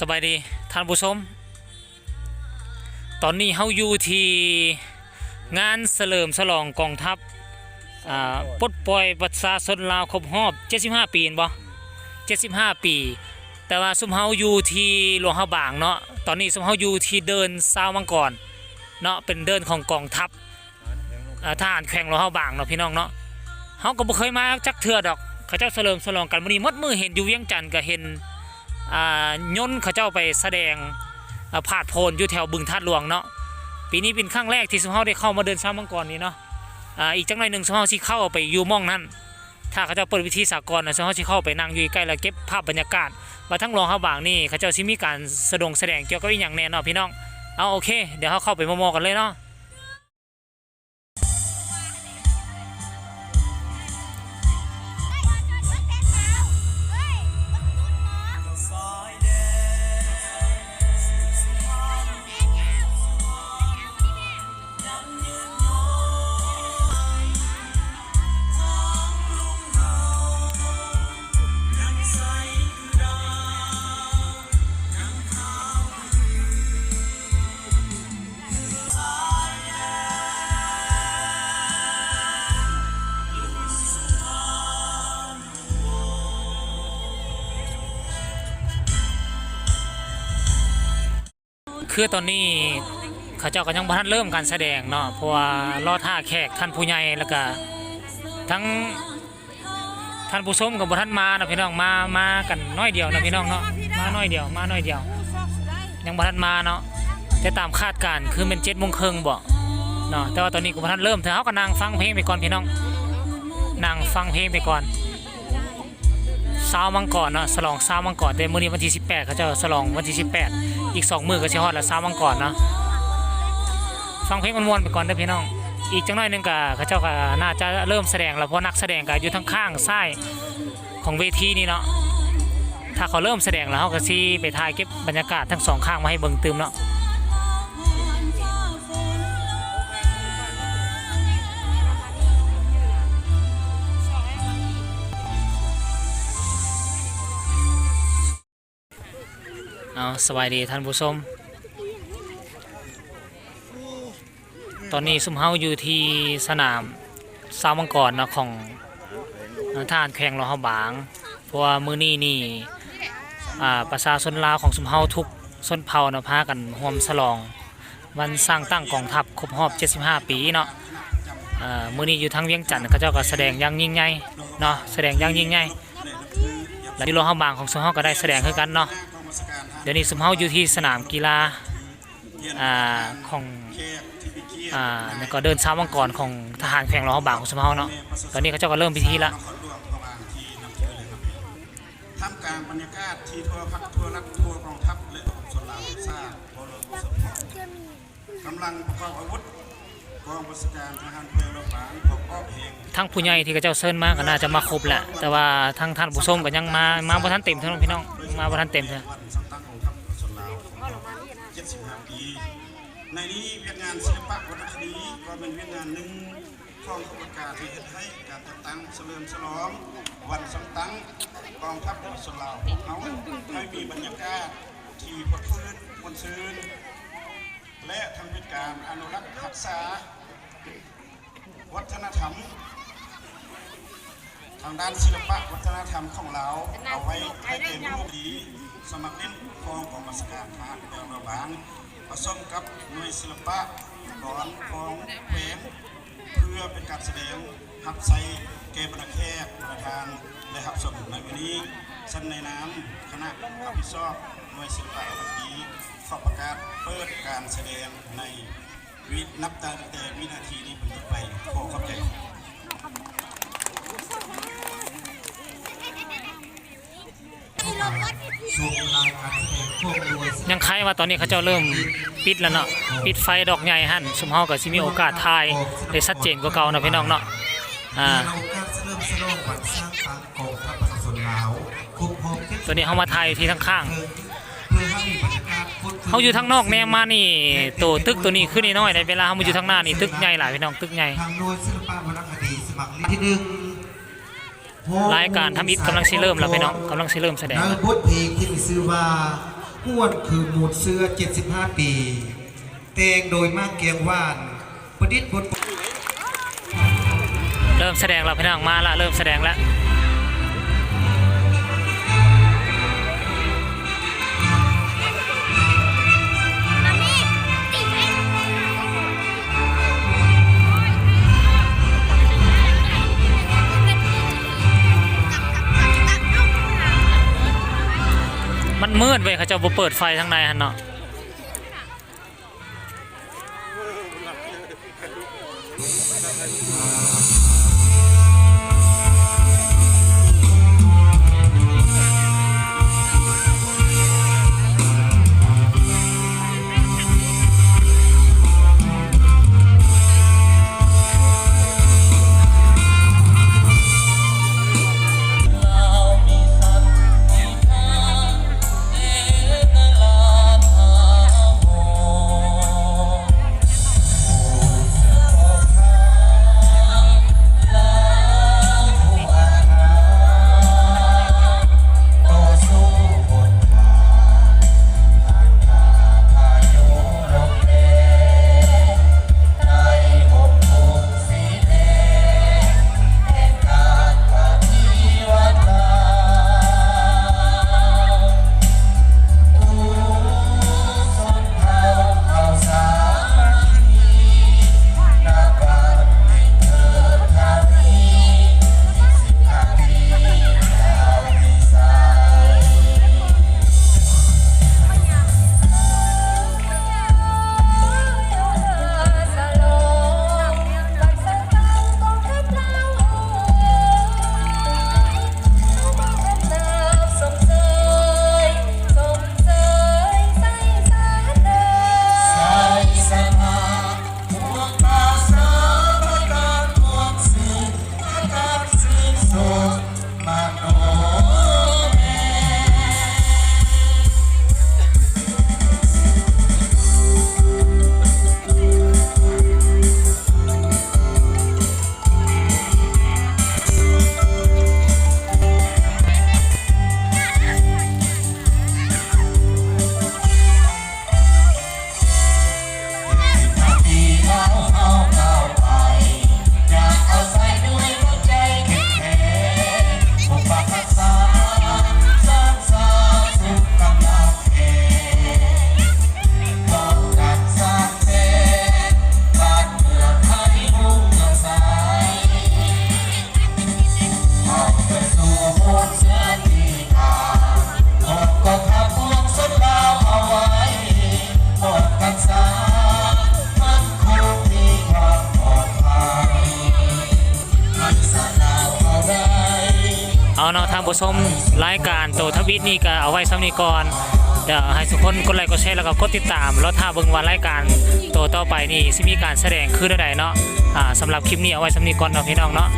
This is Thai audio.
สบายดีท่านผู้ชม ตอนนี้เฮาอยู่ที่งานเฉลิมฉลองกองทัพอ่าปลดปล่อยประชาชนลาวครบรอบ 75 ปีเห็นบ่75 ปี แต่ว่าซุมเฮาอยู่ที่หลวงเฮาบางเนาะตอนนี้ซุมเฮาอยู่ที่เดินซาวมังกรเนาะเป็นเดินของกองทัพอ่าทหารแข่งหลวงเฮาบางเนาะพี่น้องเนาะเฮาก็บ่เคยมาจักเทื่อดอกเขาเจ้าเฉลิมฉลองกันมื้อนี้มดมือเห็นอยู่เวียงจันทน์ก็เห็น ยนเขาเจ้าไปแสดงาผาดโพนอยู่แถวบึงทัดหลวงเนาะปีนี้เป็นครั้งแรกที่สมเฮาได้เข้ามาเดินช้ามังกรนี้เนาะอีกจังหน่อยหนึ่งสมเฮาสิเข้าไปอยู่ม่องนั้น ถ้าเขาเจ้าเปิดวิธีสากลนะสมเฮาสิเข้าไปนั่งอยู่ใกล้แล้วเก็บภาพบรรยากาศว่าทั้งหลวงเฮาบางนี่เขาเจ้าสิมีการแสดงแสดงเกี่ยวกับอีหยังแน่นาะพี่น้องเอาโอเค เดี๋ยวเฮาเข้าไปมอๆกันเลยเนาะ คือตอนนี้เขาเจ้าก็ยังบ่ทันเริ่มการแสดงเนาะเพราะว่ารอท่าแขกท่านผู้ใหญ่แล้วก็ทั้งท่านผู้ชมกับบ่ทันมานะพี่น้องมามากันน้อยเดียวนะพี่น้องเนาะมาน้อยเดียวมาน้อยเดียว ยังบ่ทันมาเนาะแต่ตามคาดการคือเป็นเจ็ดโมงครึ่งบ่เนาะแต่ว่าตอนนี้ก็บ่ทันเริ่มเธอเฮาก็นั่งฟังเพลงไปก่อนพี่น้องนั่งฟังเพลงไปก่อนซาวมังกรเนาะฉลองซาวมังกรแต่มื้อนี้วันที่ 18เขาเจะฉลองวันที่ 18 อีกสองมือก็สิฮอดแล้วซาวมังกรเนาะฟังเพลงม่วนๆไปก่อนเด้อพี่น้อง อีกจังน้อยหนึงก็เขาเจ้าก็น่าจะเริ่มแสดงแล้วเพราะนักแสดงก็อยู่ทั้งข้างซ้ายของเวทีนี่เนาะถ้าเขาเริ่มแสดงแล้วเขาก็สิไปถ่ายเก็บบรรยากาศทั้งสองข้างมาให้เบิ่งตืมเนาะ เอาสวัสดีท่านผู้ชม ตอนนี้ซุมเฮาอยู่ที่สนามสาวังกรเนาะของทหารแข่งราเฮาบาง เพราะว่ามื้อนี้นี่อ่าประชาชนลาวของซุมเฮาทุกชนเผ่าเนาะพากันร่วมฉลอง วันสร้างตั้งกองทัพครบรอบ 75 ปีเนาะอ่ามื้อนี้อยู่ทางเวียงจันทน์เขาเจ้าก็แสดงอย่างยิ่งใหญ่เนาะแสดงอย่างยิ่งใหญ่และที่โรงเฮาบางของซุมเฮาก็ได้แสดงคือกันเนาะ เดี๋ยวนี้ซุมเฮาอยู่ที่สนามกีฬาอ่าของอ่าแล้วก็เดินซ้ามังกรของทหารแข่งล้อบางของซุมเฮาเนาะตอนนี้เขาเจ้าก็เริ่มพิธีละท่ามกลางบรรยากาศที่ทั่วพักทั่วรัฐทั่วกองทัพและส่วนาวทราบบรมสมภพกำลังประกอบอาวุธกองบัญชาการทหารเพลรบางปกป้องเองทั้งผู้ใหญ่ที่เขาเจ้าเชิญมากก็น่าจะมาครบแหละแต่ว่าทั้งท่านผู้ชมก็ยังมามาบ่ทันเต็มท่านพี่น้องมาบ่ทันเต็มเท่านสร้างตั้งกอง 75 ปี ในนี้เวียดงานศิลปะวรรณคดีก็เป็นเวียดงานหนึ่งของขบวนการที่เฮ็ดให้การจัดตั้งเฉลิมฉลองวันสร้างตั้งกองทัพสลาวของเขาให้มีบรรยากาศที่พดฟื้นมวลซื่นและทำเป็นการอนุรักษ์รักษา วัฒนธรรม ทางด้านศิลปะวัฒนธรรมของเราเอาไว้ให้เป็นรูปดี สมัครเล่นของกองบัญชการทหารแนวระบางผสมกับหน่วยศิลปะกรของเพนเพื่อเป็นการแสดงหับใส่แก่บรรดาแขกประธานและหับสมในวันนี้ฉันในน้ำคณะรับผิดชอบหน่วยศิลปะวันนี้ขอประกาศเปิดการแสดงในวินับตั้งแต่วินาทีนี้เป็นต้นไปขอขอบใจ ช่วงรายการแสดงพวกรวยยังใครว่าตอนนี้เขาเจ้าเริ่มปิดแล้วเนาะปิดไฟดอกใหญ่หั่นซุมเฮาก็สิมีโอกาสถ่ายได้ชัดเจนกว่าเก่าเนาะพี่น้องเนาะอ่าเริ่มสโลงวันสร้างตังกองทัพประชาชนลาวคุกหกที่ตัวนี้เฮามาถ่ายอยู่ที่ข้างข้ากาศพูดๆเฮาอยู่ทางนอกแนมมานี่ตัวตึกตัวนี้ขึ้นน้อยในเวลาเฮามาอยู่ทางหน้านี่ตึกใหญ่หลายพี่น้องตึกใหญ่ทางหน่วยศิลปะวรรณคดีสมัครที่หนึ่ง รายการทำอิฐกำลังสิเริ่มแล้วพี่น้องกำลังสิเริ่มแสดงในบทเพลงที่มีชื่อว่าห้วนคือหมูดเสื้อ 75 ปีเตงโดยมากเกียงว่าน ประดิษฐ์บทเริ่มแสดงแล้วพี่น้องมาละเริ่มแสดงแล้ว มืดเว้ยเขาเจะบ่เปิดไฟทางในหันเนาะก็ ผู้ชมรายการโตทวิตนี่ก็เอาไว้ซ้ำนี้ก่อนเดี๋ยวให้ทุกคนกดไลค์กดแชร์แล้วก็กดติดตาม แล้วถ้าเบิ่งวันรายการโตต่อไปนี่สิมีการแสดงคือใดๆเนาะอ่าสำหรับคลิปนี้เอาไว้ซ้ำนี้ก่อนเนาะพี่น้องเนาะ